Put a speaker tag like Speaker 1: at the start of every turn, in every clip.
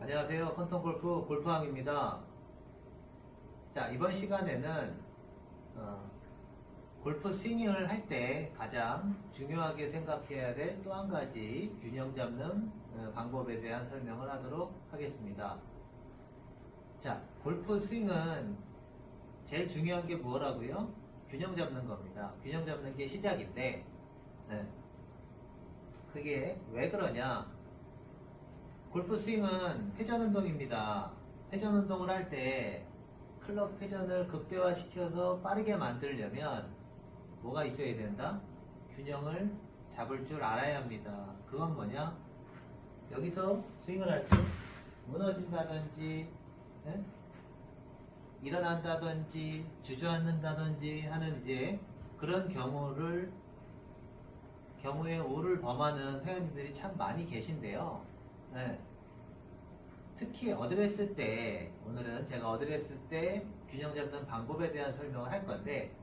Speaker 1: 안녕하세요. 펀톤 골프 골프왕입니다. 자, 이번 시간에는 어, 골프 스윙을 할 때 가장 중요하게 생각해야 될 또 한 가지 균형 잡는 어, 방법에 대한 설명을 하도록 하겠습니다. 자, 골프 스윙은 제일 중요한 게 뭐라고요? 균형 잡는 겁니다. 균형 잡는 게 시작인데, 네. 그게 왜 그러냐? 골프 스윙은 회전 운동입니다. 회전 운동을 할 때 클럽 회전을 극대화시켜서 빠르게 만들려면 뭐가 있어야 된다? 균형을 잡을 줄 알아야 합니다. 그건 뭐냐? 여기서 스윙을 할 때 무너진다든지 예? 일어난다든지 주저앉는다든지 하는 이제 그런 경우를 경우에 오를 범하는 회원님들이 참 많이 계신데요. 네. 특히 어드레스 때 오늘은 제가 어드레스 때 균형 잡는 방법에 대한 설명을 할 건데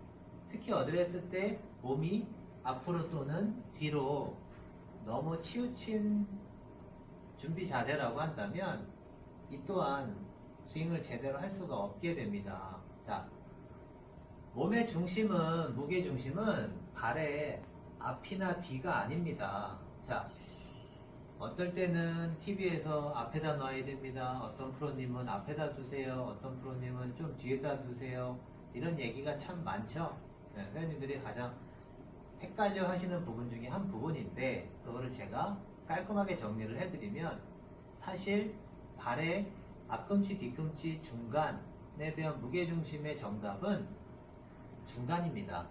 Speaker 1: 특히 어드레스 때 몸이 앞으로 또는 뒤로 너무 치우친 준비 자세라고 한다면 이 또한 스윙을 제대로 할 수가 없게 됩니다. 자, 몸의 중심은 무게 중심은 발의 앞이나 뒤가 아닙니다. 자, 어떨 때는 TV에서 앞에다 놔야 됩니다. 어떤 프로님은 앞에다 두세요. 어떤 프로님은 좀 뒤에다 두세요. 이런 얘기가 참 많죠. 네, 회원님들이 가장 헷갈려 하시는 부분 중에 한 부분인데, 그거를 제가 깔끔하게 정리를 해드리면, 사실 발의 앞꿈치, 뒤꿈치, 중간에 대한 무게중심의 정답은 중간입니다.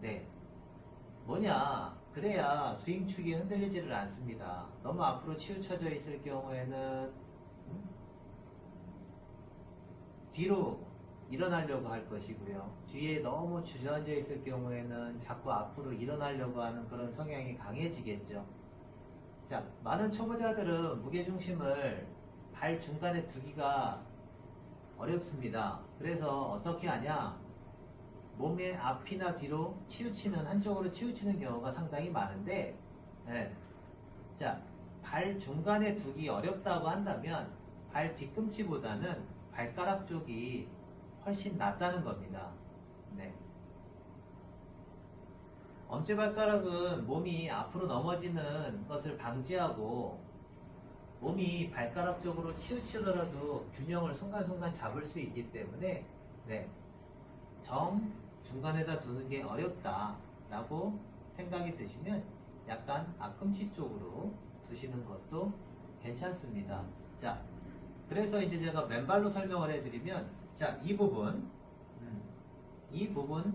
Speaker 1: 네. 뭐냐 그래야 스윙축이 흔들리지를 않습니다. 너무 앞으로 치우쳐져 있을 경우에는 음? 뒤로 일어나려고 할 것이고요. 뒤에 너무 주저앉아 있을 경우에는 자꾸 앞으로 일어나려고 하는 그런 성향이 강해지겠죠. 자 많은 초보자들은 무게중심을 발 중간에 두기가 어렵습니다. 그래서 어떻게 하냐 몸의 앞이나 뒤로 치우치는 한쪽으로 치우치는 경우가 상당히 많은데 예. 자, 발 중간에 두기 어렵다고 한다면 발 뒤꿈치보다는 발가락 쪽이 훨씬 낫다는 겁니다. 네. 엄지발가락은 몸이 앞으로 넘어지는 것을 방지하고 몸이 발가락 쪽으로 치우치더라도 균형을 순간순간 잡을 수 있기 때문에 네. 정 중간에다 두는 게 어렵다라고 생각이 드시면 약간 앞꿈치 쪽으로 두시는 것도 괜찮습니다. 자, 그래서 이제 제가 맨발로 설명을 해드리면 자, 이 부분, 음, 이 부분으로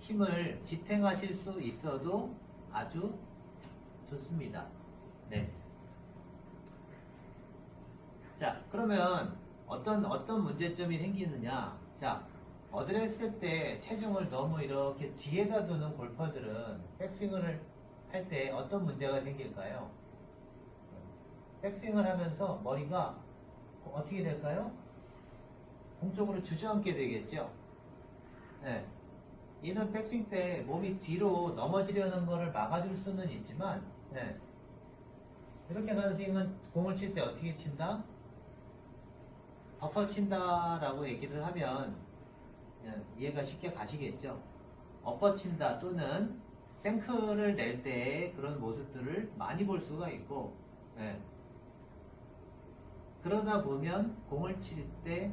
Speaker 1: 힘을 지탱하실 수 있어도 아주 좋습니다. 네. 자, 그러면 어떤 어떤 문제점이 생기느냐? 자, 어드레스 때 체중을 너무 이렇게 뒤에다 두는 골퍼들은 백스윙을 할 때 어떤 문제가 생길까요? 백스윙을 하면서 머리가 어떻게 될까요? 공쪽으로 주저앉게 되겠죠? 네. 이는 백스윙 때 몸이 뒤로 넘어지려는 것을 막아줄 수는 있지만, 네. 이렇게 가는 스윙은 공을 칠 때 어떻게 친다? 덮어 친다 라고 얘기를 하면 예, 이해가 쉽게 가시겠죠. 엎어친다 또는 생크를 낼때 그런 모습들을 많이 볼 수가 있고 예. 그러다 보면 공을 칠 때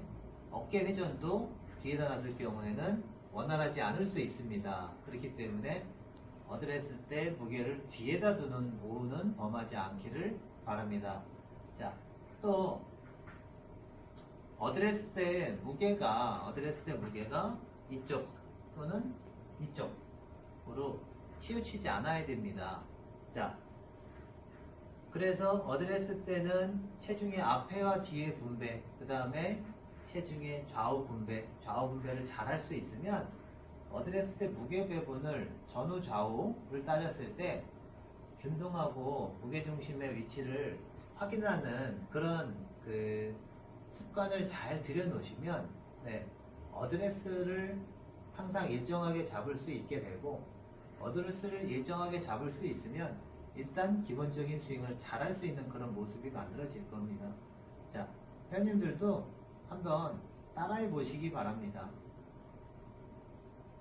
Speaker 1: 어깨 회전도 뒤에다 놨을 경우에는 원활하지 않을 수 있습니다. 그렇기 때문에 어드레스 때 무게를 뒤에다 두는 오후는 범하지 않기를 바랍니다. 자, 또 어드레스 때 무게가 어드레스 때 무게가 이쪽 또는 이쪽으로 치우치지 않아야 됩니다. 자, 그래서 어드레스 때는 체중의 앞에와 뒤의 분배, 그 다음에 체중의 좌우 분배, 좌우 분배를 잘 할 수 있으면 어드레스 때 무게 배분을 전후 좌우를 따졌을 때 균등하고 무게 중심의 위치를 확인하는 그런 그 습관을 잘 들여놓으시면 네, 어드레스를 항상 일정하게 잡을 수 있게 되고 어드레스를 일정하게 잡을 수 있으면 일단 기본적인 스윙을 잘할 수 있는 그런 모습이 만들어질 겁니다. 자, 회원님들도 한번 따라해 보시기 바랍니다.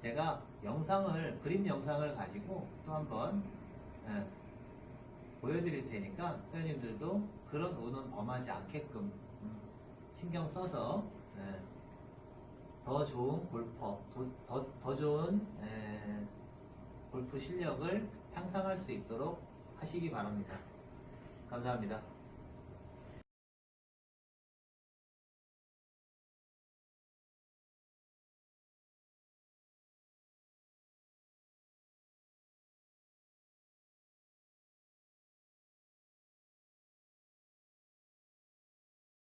Speaker 1: 제가 영상을, 그림 영상을 가지고 또 한번 예, 보여드릴 테니까 회원님들도 그런 운은 범하지 않게끔 음, 신경 써서 예, 더 좋은 골퍼, 더, 더, 더 좋은 에, 골프 실력을 향상할 수 있도록 하시기 바랍니다. 감사합니다.